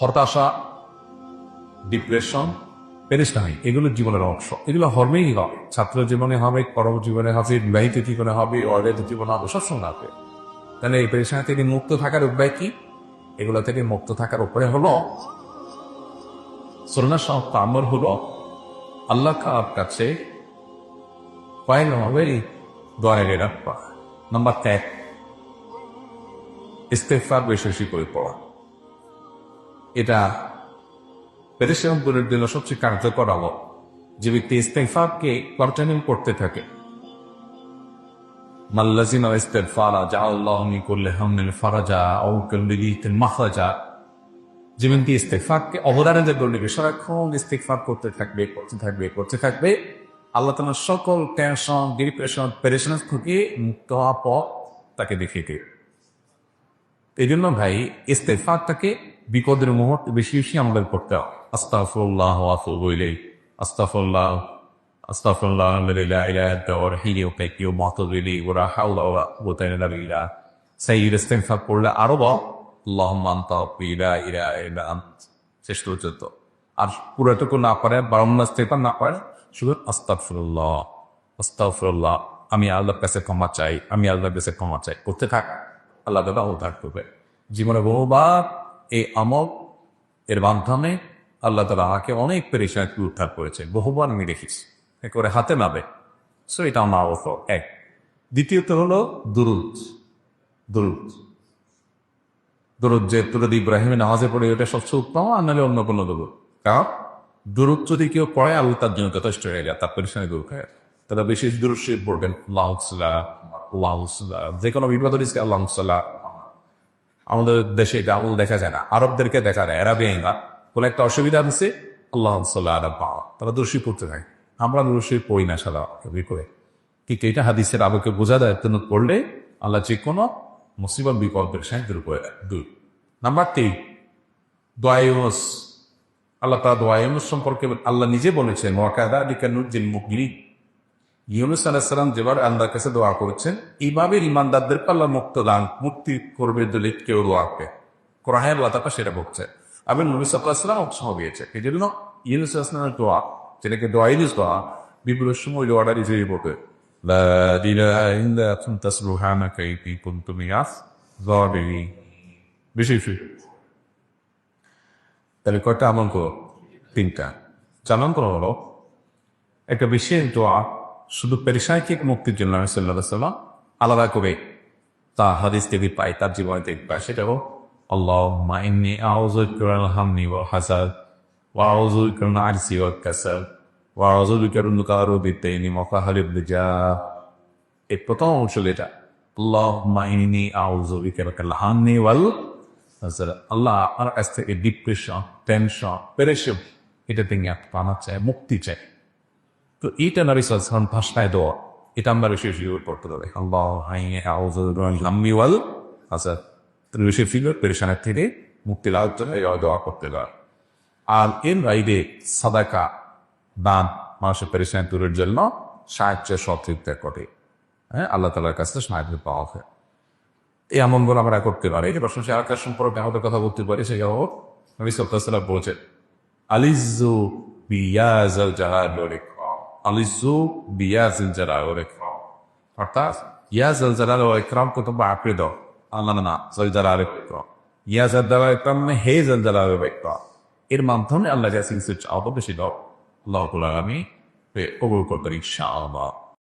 হতাশা ডিপ্রেশন পেরেশানি, এগুলো জীবনের অংশ। এগুলো হরমেই হবে ছাত্র জীবনে হবে, কর্ম জীবনে হবে, বিবাহিত জীবনে হবে অবিবাহিত জীবনে হবে, সবসময় হবে। তাহলে এই পেরেশানি থেকে মুক্ত থাকার উপায় কি? এগুলো থেকে মুক্ত থাকার উপরে হলো সরনা সব কামর হলো, আল্লাহ কার কাছে কয়েক হবে দয়ারে রাখবা নাম্বার এক ইস্তেফার বেশি করে পড়া। এটা পেরেশানের জন্য সবচেয়ে কার্যকর আমল যে ব্যক্তি ইস্তেফারকে কন্টিনিউ করতে থাকে। মাল্লাজিনা ইস্তেফারা যা আল্লাহ করলে হামনিল ফারাজা ও কল্লিল মাহরাজা যে ব্যক্তি ইস্তেফারকে অবদানে যে করলে সারাক্ষণ ইস্তেফার করতে থাকবে করতে থাকবে করতে থাকবে, আল্লাহ তোমার সকল টেনশন ডিপ্রেশন পেরেশন থেকে মুক্ত হওয়া পথ তাকে দেখিয়ে দেবে। এই জন্য ভাই ইস্তেফারটাকে বিপদের মুহূর্তে বেশি বেশি আমাদের করতে হবে আস্তাফুল্লাহ আফুবইলেই আস্তাফুল্লাহ আস্তাফুল্লাহ পড়লে আরও পর্যন্ত আর পুরোটুকু আমি আল্লাহর কাছে ক্ষমা চাই, আমি আল্লাহর কাছে ক্ষমা চাই। করতে থাক, আল্লাহ তালা উদ্ধার করবে জীবনে বহুবার এই আমল এর মাধ্যমে আল্লাহ তালা আমাকে অনেক পেরেশানি উদ্ধার করেছে, বহুবার আমি দেখেছি। একেবারে হাতে নাবে সো এটা আমার অবস্থ এক। দ্বিতীয়ত হলো দুরুদ। দুরুদ। দুরুদ যে তুরুদ ইব্রাহিমে নামাজে পড়ে ওটা সবচেয়ে উত্তম, আর নাহলে অন্য কোনো দুরুদ। কারণ দুরুদ যদি কেউ পড়ে, আল্লাহ তার জন্য যথেষ্ট হয়ে যায়, তার পেরেশানি দূর হয় তারা বিশেষ দুরুদ পড়বেন লাউসলা লাউসলা যে কোনো বিপদ রিস্কে আল্লাহ আমাদের দেশে এটা আমল দেখা যায় না। আরবদেরকে দেখা যায় এরা বেঙ্গা কোনো একটা অসুবিধা আছে, আল্লাহ আরব পাওয়া তারা দোষী পড়তে থাকে। আমরা দোষী পড়ি না সাদা করে। এটা হাদিসের আলোকে বোঝা দেয় তেন পড়লে আল্লাহ যে কোনো মুসিবত বিকল্পের করে দেয় দুই নাম্বার তিন দোয়াইমস আল্লাহ তারা দোয়াইমস সম্পর্কে আল্লাহ নিজে বলেছেন ওয়াকাদা আলিকানুদ্দিন মুগলি ইউনুস আলাহিসাল্লাম যেবার আল্লাহর কাছে দোয়া করছেন এইভাবে ইমানদারদের পাল্লা মুক্ত দান, মুক্তি করবে দলিত কেউ দোয়াকে কোরআ লতাকা সেটা বলছে। আমি নবী সাল্লাহাম উৎসাহ দিয়েছে এই জন্য ইউনুস আসলামের দোয়া, যেটাকে দোয়াইনুস দোয়া বিপুল সময় দোয়াটা নিজেই বলবে তাহলে কয়টা আমল তিনটা। জানান হলো। একটা বিশেষ দোয়া শুধু পেরেশাইকে মুক্তির জন্য সাল্লাহ আলাদা করে তা হাদিস থেকে পাই তার জীবনে থেকে পাই সেটাও আল্লাহ মাইনি আউজুল ও হাসাদ ওয়া আউজুল করুন আরসি ও কাসাল ওয়া আউজুল করুন কারও বিতেনি মকা হালিব যা এই প্রথম অংশ এটা আল্লাহ মাইনি আউজুল করুন হামনি আল্লাহ আমার কাছ ডিপ্রেশন টেনশন পেরেশন এটা থেকে পানা চায়, মুক্তি চায়। তো এইটা নারী সালসালাম ভাষায় দেওয়া এটা আমরা বেশি বেশি করতে হবে আল্লাহ আচ্ছা বেশি ফিগার পেরেশানের থেকে মুক্তি লাভ এই দোয়া করতে দেওয়া। আর এর বাইরে সাদাকা, দান মানুষের পেরেশানি দূরের জন্য সাহায্য সতৃপ্ত করে। হ্যাঁ আল্লাহ তালার কাছে সাহায্য পাওয়া হয় এই আমলগুলো আমরা করতে পারি। শুনছি আর কার সম্পর্কে আমাদের কথা বলতে পারি, সেটা হোক নবী সাল্লাহ বলছেন আলিজু বিয়াজাল জাহাদ আলিজু বিয়াজিল জালাল ওয়াল ইকরাম অর্থাৎ ইয়া জাল জালাল ওয়াল ইকরাম আঁকড়ে দাও আল্লাহ না জাল জালাল ইকরাম ইয়া জাল জালাল মানে হে জাল জালাল ওয়াল এর মাধ্যমে আল্লাহ কাছে কিছু চাও দাও আল্লাহ আমি কবুল করতে ইনশাআল্লাহ